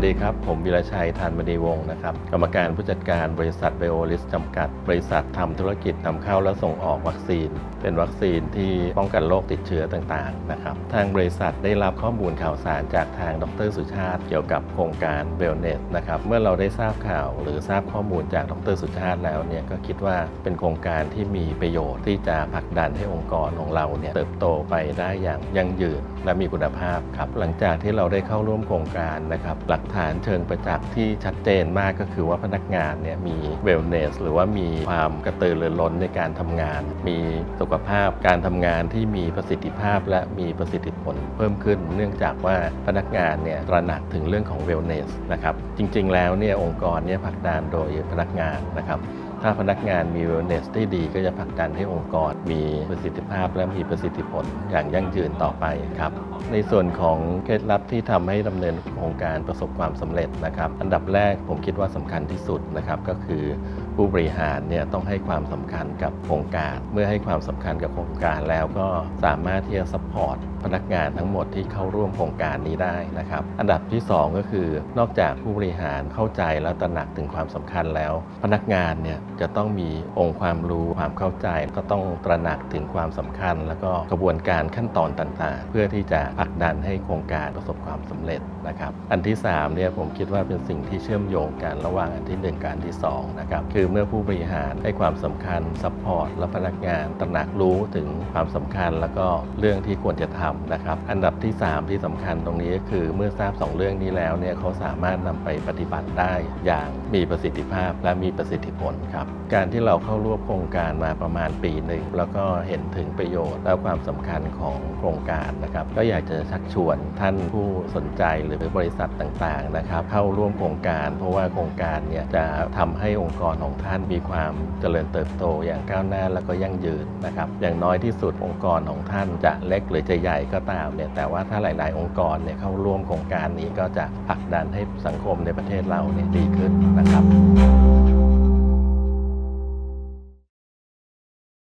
วัสดีครับ ผมวิรชัยธานมณีวงศ์นะครับ กรรมการผู้จัดการบริษัทไบโอลิสจำกัด บริษัททำธุรกิจนำเข้าและส่งออกวัคซีน เป็นวัคซีนที่ป้องกันโรคติดเชื้อต่างๆนะครับ ทางบริษัทได้รับข้อมูลข่าวสารจากทางดรสุชาติเกี่ยวกับโครงการเวลเนสนะครับ เมื่อเราได้ทราบข่าวหรือทราบข้อมูลจากดรสุชาติแล้วเนี่ยก็คิดว่าเป็นโครงการที่มีประโยชน์ที่จะผลักดันให้องค์กรของเราเนี่ยเติบโตไปได้อย่างยั่งยืนและมีคุณภาพครับ หลังจากที่เราได้เข้าร่วมโครงการนะครับหลักฐานเชิงประจักษ์ที่ชัดเจนมากก็คือว่าพนักงานเนี่ยมีเวลเนสหรือว่ามีความกระตือรือร้นในการทำงาน มีสุขภาพการทำงานที่มีประสิทธิภาพและมีประสิทธิผลเพิ่มขึ้น เนื่องจากว่าพนักงานเนี่ยตระหนักถึงเรื่องของเวลเนสนะครับจริงๆ แล้วเนี่ยองค์กรเนี่ยผลักดันโดยพนักงานนะครับ ถ้าพนักงานมี wellness ที่ดีก็จะผลักดันให้องค์กรมีประสิทธิภาพและมีประสิทธิผลอย่างยั่งยืนต่อไปครับ ในส่วนของเคล็ดลับที่ทำให้ดำเนินโครงการประสบความสำเร็จนะครับ อันดับแรกผมคิดว่าสำคัญที่สุดนะครับก็คือผู้บริหารเนี่ยต้องให้ความสำคัญกับโครงการ เมื่อให้ความสำคัญกับโครงการแล้วก็สามารถที่จะซัพนักงานทั้งหมดที่เข้าร่วมโครงการนี้ได้นะครับ อันดับที่สองก็คือนอกจากผู้บริหารเข้าใจและตระหนักถึงความสำคัญแล้ว พนักงานเนี่ยจะต้องมีองค์ความรู้ความเข้าใจ ก็ต้องตระหนักถึงความสำคัญ แล้วก็กระบวนการขั้นตอนต่างๆ เพื่อที่จะผลักดันให้โครงการประสบความสำเร็จนะครับ อันที่3เนี่ยผมคิดว่าเป็นสิ่งที่เชื่อมโยงกันระหว่างอันที่1กับอันที่2นะครับคือเมื่อผู้บริหารให้ความสำคัญซัพพอร์ตและพนักงานตระหนักรู้ถึงความสำคัญ แล้วก็เรื่องที่ควรจะทำนะครับ อันดับที่ 3 ที่สำคัญตรงนี้ก็คือเมื่อทราบ 2 เรื่องนี้แล้วเนี่ยเขาสามารถนำไปปฏิบัติได้อย่างมีประสิทธิภาพและมีประสิทธิผลครับ การที่เราเข้าร่วมโครงการมาประมาณปีหนึ่งแล้วก็เห็นถึงประโยชน์และความสำคัญของโครงการนะครับ ก็อยากจะชักชวนท่านผู้สนใจหรือบริษัทต่างๆนะครับ เข้าร่วมโครงการ เพราะว่าโครงการเนี่ยจะทำให้องค์กรของท่านมีความเจริญเติบโตอย่างก้าวหน้าแล้วก็ยั่งยืนนะครับ อย่างน้อยที่สุดองค์กรของท่านจะเล็กหรือจะใหญ่ก็ตามเนี่ยแต่ว่าถ้าหลาย ๆ องค์กรเนี่ยเข้าร่วมโครงการนี้ก็จะผลักดันให้สังคมในประเทศเราเนี่ยดีขึ้นนะครับ